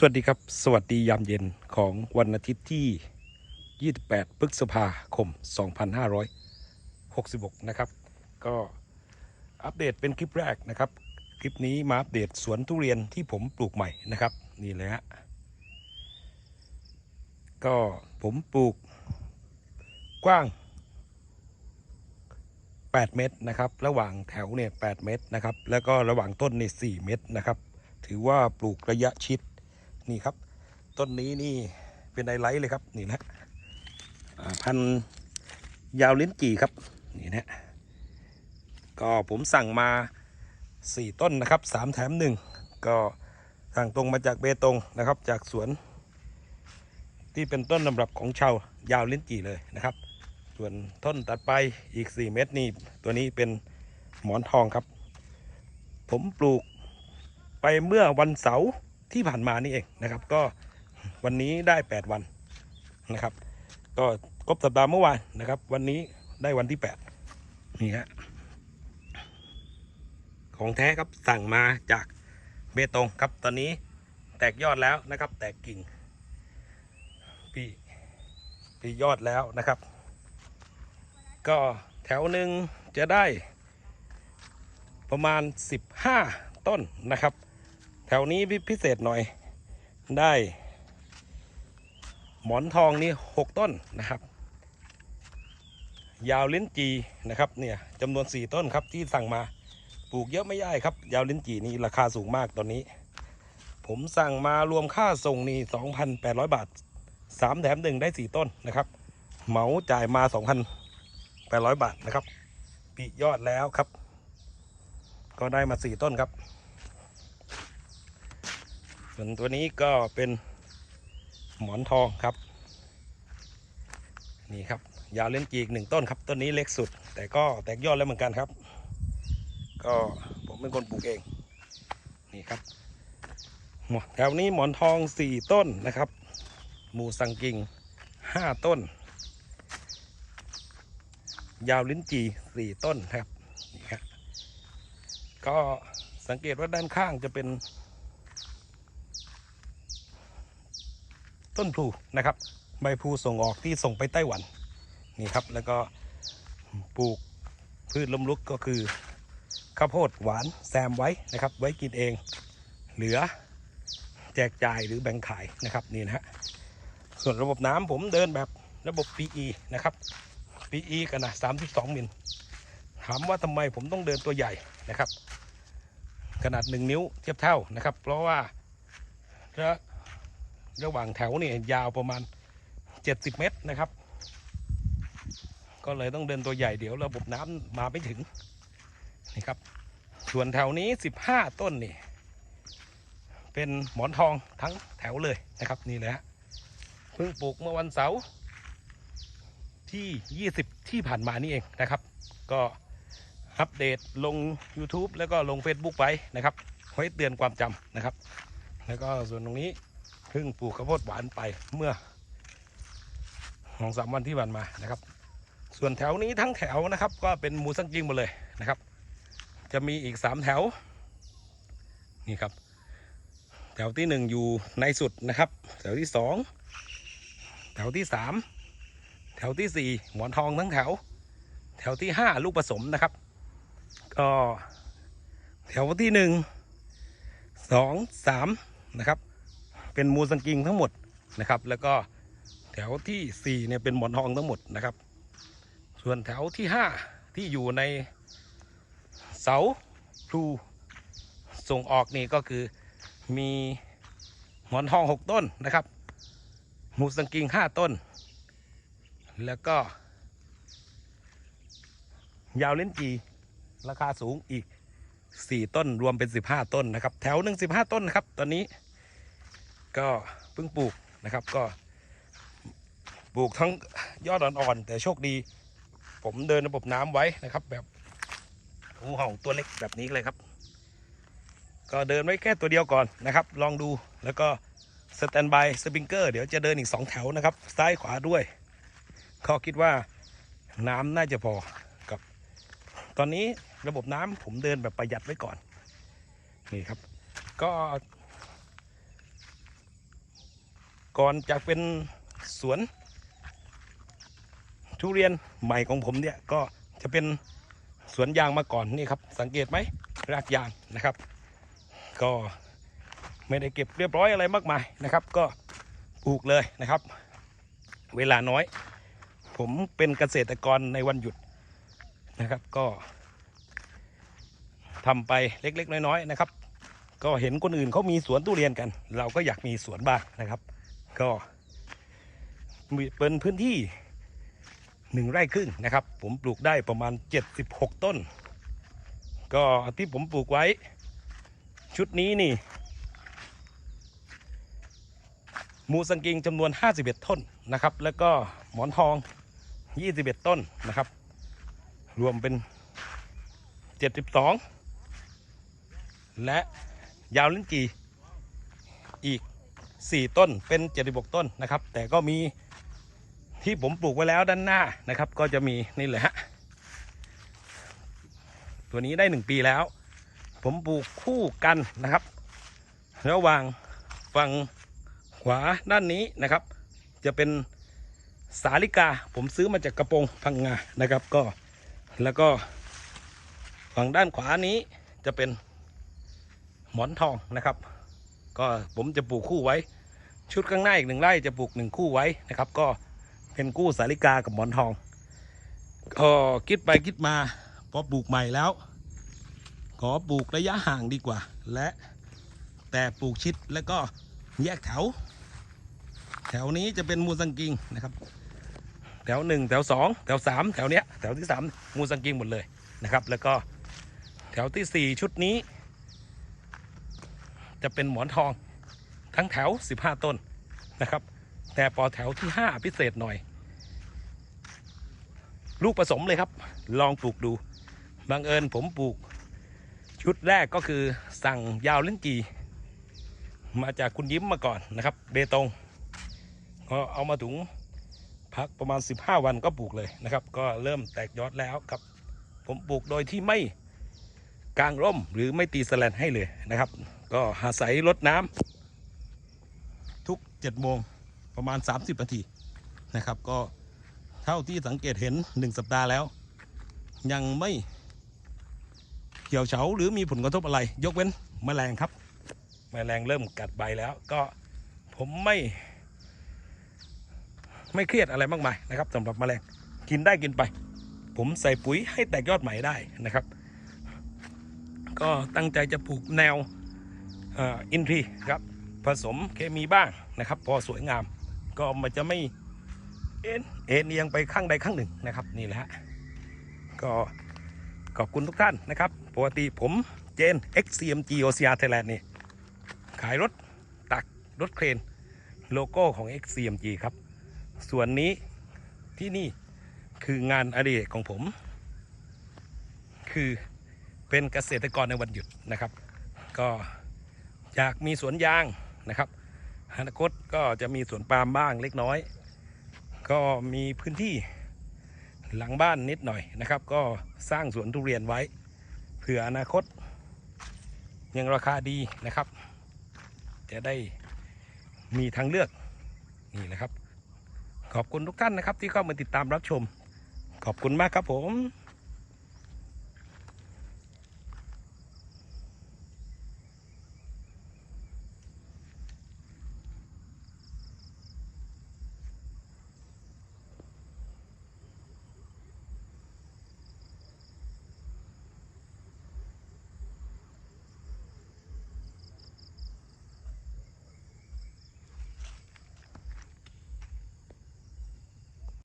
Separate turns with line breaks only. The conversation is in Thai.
สวัสดีครับ สวัสดียามเย็นของวันอาทิตย์ที่ 28 พฤษภาคม 2566 นะครับ ก็อัปเดตเป็นคลิปแรกนะครับ คลิปนี้มาอัปเดตสวนทุเรียนที่ผมปลูกใหม่นะครับ นี่เลยฮะ ก็ผมปลูกกว้าง 8 เมตรนะครับ ระหว่างแถวเนี่ย 8 เมตรนะครับ แล้วก็ระหว่างต้นเนี่ย4เมตรนะครับถือว่าปลูกระยะชิด นี่ครับ ต้นนี้นี่เป็นไฮไลท์เลยครับนี่นะพันยาวลิ้นจี่ครับนี่นะก็ผมสั่งมาสี่ต้นนะครับสามแถมหนึ่งก็สั่งตรงมาจากเบตงนะครับ จากสวน ที่เป็นต้นลำรับของชาวยาวลิ้นจี่เลยนะครับ ส่วนต้นตัดไปอีก 4 เม็ดนี่ตัวนี้เป็นหมอนทองครับ ผมปลูกไปเมื่อวันเสาร์ ที่ผ่านมานี่เองนะครับ ก็วันนี้ได้ 8 วันนะครับ ก็ครบสัปดาห์เมื่อวานนะครับ วันนี้ได้วันที่ 8 นี่ฮะของแท้ครับสั่งมาจากเบตงครับ ตอนนี้แตกยอดแล้วนะครับ แตกกิ่งปีปียอดแล้วนะครับ ก็แถวหนึ่งจะได้ประมาณ 15 ต้นนะครับ แถวนี้พิเศษหน่อยได้ หมอนทองนี่6ต้นนะครับ ยาวลิ้นจีนะครับเนี่ยจำนวน4ต้นครับที่สั่งมาปลูกเยอะไม่ได้ครับ ยาวลิ้นจีนี่ราคาสูงมากตอนนี้ ผมสั่งมารวมค่าส่งนี่2,800 บาท 3 แถมหนึ่งได้ 4 ต้นนะครับ เหมาจ่ายมา 2,800 บาทนะครับปียอดแล้วครับ ก็ได้มา 4 ต้นครับ ส่วนตัวนี้ก็เป็นหมอนทองครับ นี่ครับ ยาวเล่นจีอีกหนึ่งต้นครับ ต้นนี้เล็กสุด แต่ก็แตกยอดแล้วเหมือนกันครับ ก็ผมเป็นคนปลูกเอง นี่ครับแถวนี้หมอนทองสี่ต้นนะครับ หมูสังกิงห้าต้น ยาวลิ้นจีสี่ต้นครับนี่ครับก็สังเกตว่าด้านข้างจะเป็น ต้นพลูนะครับ ใบพลูส่งออกที่ส่งไปไต้หวันนี่ครับแล้วก็ปลูกพืชล้มลุกก็คือข้าวโพดหวานแซมไว้นะครับ ไว้กินเอง เหลือแจกจ่ายหรือแบ่งขายนะครับนี่นะฮะส่วนระบบน้ำผมเดินแบบระบบ PE นะครับ PE กันนะ32 มิลถามว่าทำไมผมต้องเดินตัวใหญ่นะครับ ขนาด 1 นิ้วเทียบเท่านะครับ เพราะว่า ระหว่างแถวนี่ยาวประมาณ 70 เมตรนะครับ ก็เลยต้องเดินตัวใหญ่เดี๋ยวระบบน้ำมาไม่ถึงนี่ครับ ส่วนแถวนี้ 15 ต้นนี่เป็นหมอนทองทั้งแถวเลยนะครับนี่แหละเพิ่งปลูกเมื่อวันเสาร์ที่ 20 ที่ผ่านมานี่เองนะครับ ก็อัปเดตลง YouTube แล้วก็ลง Facebook ไปนะครับไว้เตือนความจำนะครับ แล้วก็ส่วนตรงนี้ เพิ่งปลูกข้าวโพดหวานไปเมื่อสองสามวันที่ผ่านมานะครับ ส่วนแถวนี้ทั้งแถวนะครับ ก็เป็นมูสังจิงหมดเลยนะครับ จะมีอีกสามแถวนี่ครับ แถวที่หนึ่งอยู่ในสุดนะครับ แถวที่สองแถวที่สามแถวที่สี่หมอนทองทั้งแถว แถวที่ห้าลูกผสมนะครับ ก็แถวที่หนึ่งสองสามนะครับ เป็นมูสังกิงทั้งหมดนะครับ แล้วก็แถวที่สี่เนี่ยเป็นหมอนทองทั้งหมดนะครับ ส่วนแถวที่ห้าที่อยู่ในเสาพลูส่งออกนี่ก็คือมีหมอนทองหกต้นนะครับ มูสังกิงห้าต้น แล้วก็ ยาวเล่นจีราคาสูงอีก 4 ต้นรวมเป็น 15 ต้นนะครับ แถวหนึ่ง15 ต้นนะครับ ตอนนี้ ก็เพิ่งปลูกนะครับก็ปลูกทั้งยอดอ่อนๆแต่โชคดี ผมเดินระบบน้ำไว้นะครับ แบบงูห่าตัวเล็กแบบนี้เลยครับ ก็เดินไว้แค่ตัวเดียวก่อนนะครับ ลองดูแล้วก็สแตนบายสปริงเกอร์เดี๋ยวจะเดินอีก 2 แถวนะครับ ซ้ายขวาด้วยก็คิดว่าน้ำน่าจะพอกับ ตอนนี้ระบบน้ำผมเดินแบบประหยัดไว้ก่อน นี่ครับ ก็ ก่อนจะเป็นสวน ทุเรียนใหม่ของผมเนี่ยก็จะเป็นสวนยางมาก่อนนี่ครับ สังเกตไหมรากยางนะครับ ก็ไม่ได้เก็บเรียบร้อยอะไรมากมายนะครับ ก็ปลูกเลยนะครับ เวลาน้อย ผมเป็นเกษตรกรในวันหยุดนะครับ ก็ทำไปเล็กๆ น้อยๆนะครับ ก็เห็นคนอื่นเขามีสวนทุเรียนกัน เราก็อยากมีสวนบ้างนะครับ ก็เป็นพื้นที่หนึ่งไร่ครึ่งนะครับ ผมปลูกได้ประมาณ 76 ต้น ก็ที่ผมปลูกไว้ ชุดนี้นี่ มูสังกิงจำนวน 51 ต้นนะครับ แล้วก็หมอนทอง 21 ต้นนะครับ รวมเป็น 72 และยาวลิ้นจีอีก 4 ต้นเป็น 76 ต้นนะครับ แต่ก็มีที่ผมปลูกไว้แล้วด้านหน้านะครับ ก็จะมีนี่แหละฮะตัวนี้ได้ 1 ปีแล้ว ผมปลูกคู่กันนะครับ ระหว่างฝั่งขวาด้านนี้นะครับ จะเป็นสาลิกา ผมซื้อมาจากกระโปรงพังงานะครับก็แล้วก็ฝั่งด้านขวานี้จะเป็นหมอนทองนะครับ ก็ผมจะปลูกคู่ไว้ ชุดข้างหน้าอีกหนึ่งไร่จะปลูกหนึ่งคู่ไว้นะครับ ก็เป็นคู่สาลิกากับหมอนทองก็คิดไปคิดมาพอปลูกใหม่แล้ว ขอปลูกระยะห่างดีกว่า และแต่ปลูกชิดแล้วก็แยกแถว แถวนี้จะเป็นมูสังกิงนะครับ แถวหนึ่งแถวสองแถวสามแถวเนี้ยแถวที่สามมูสังกิงหมดเลยนะครับ แล้วก็แถวที่สี่ชุดนี้ จะเป็นหมอนทอง ทั้งแถว 15 ต้นนะครับ แต่พอแถวที่ 5 พิเศษหน่อย ลูกผสมเลยครับ ลองปลูกดูบังเอิญผมปลูก ชุดแรกก็คือสั่งยาวเลิ้นจีมาจากคุณยิ้มมาก่อนนะครับ เบตงก็เอามาถุงพักประมาณ 15 วันก็ปลูกเลยนะครับ ก็เริ่มแตกยอดแล้วครับ ผมปลูกโดยที่ไม่กางร่มหรือไม่ตีสแลนให้เลยนะครับ ก็อาศัยรดน้ำ ทุก7โมงประมาณ 30นาทีนะครับ ก็เท่าที่สังเกตเห็น 1 สัปดาห์แล้ว ยังไม่เหี่ยวเฉาหรือมีผลกระทบอะไร ยกเว้นแมลงครับแมลงเริ่มกัดใบแล้ว ก็ผมไม่ ไม่เครียดอะไรมากมายนะครับสำหรับแมลงกินได้กินไป ผมใส่ปุ๋ยให้แตกยอดใหม่ได้นะครับ ก็ตั้งใจจะปลูกแนวอินทรีครับ ผสมเคมีบ้างนะครับ พอสวยงามก็มันจะไม่เอ็นเอ็นเอียงไปข้างใดข้างหนึ่งนะครับนี่แหละฮะก็ขอบคุณทุกท่านนะครับปกติผมเจน XCMG OCR Thailand นี่ขายรถตักรถเครนโลโก้ของ XCMG ครับ ส่วนนี้ที่นี่คืองานอดิเรกของผม คือเป็นเกษตรกรในวันหยุดนะครับ ก็อยากมีสวนยาง นะครับอนาคตก็จะมีสวนปาล์มบ้างเล็กน้อย ก็มีพื้นที่หลังบ้านนิดหน่อยนะครับ ก็สร้างสวนทุเรียนไว้เผื่ออนาคต ยังราคาดีนะครับ จะได้มีทางเลือกนี่แหละครับ ขอบคุณทุกท่านนะครับที่เข้ามาติดตามรับชม ขอบคุณมากครับผม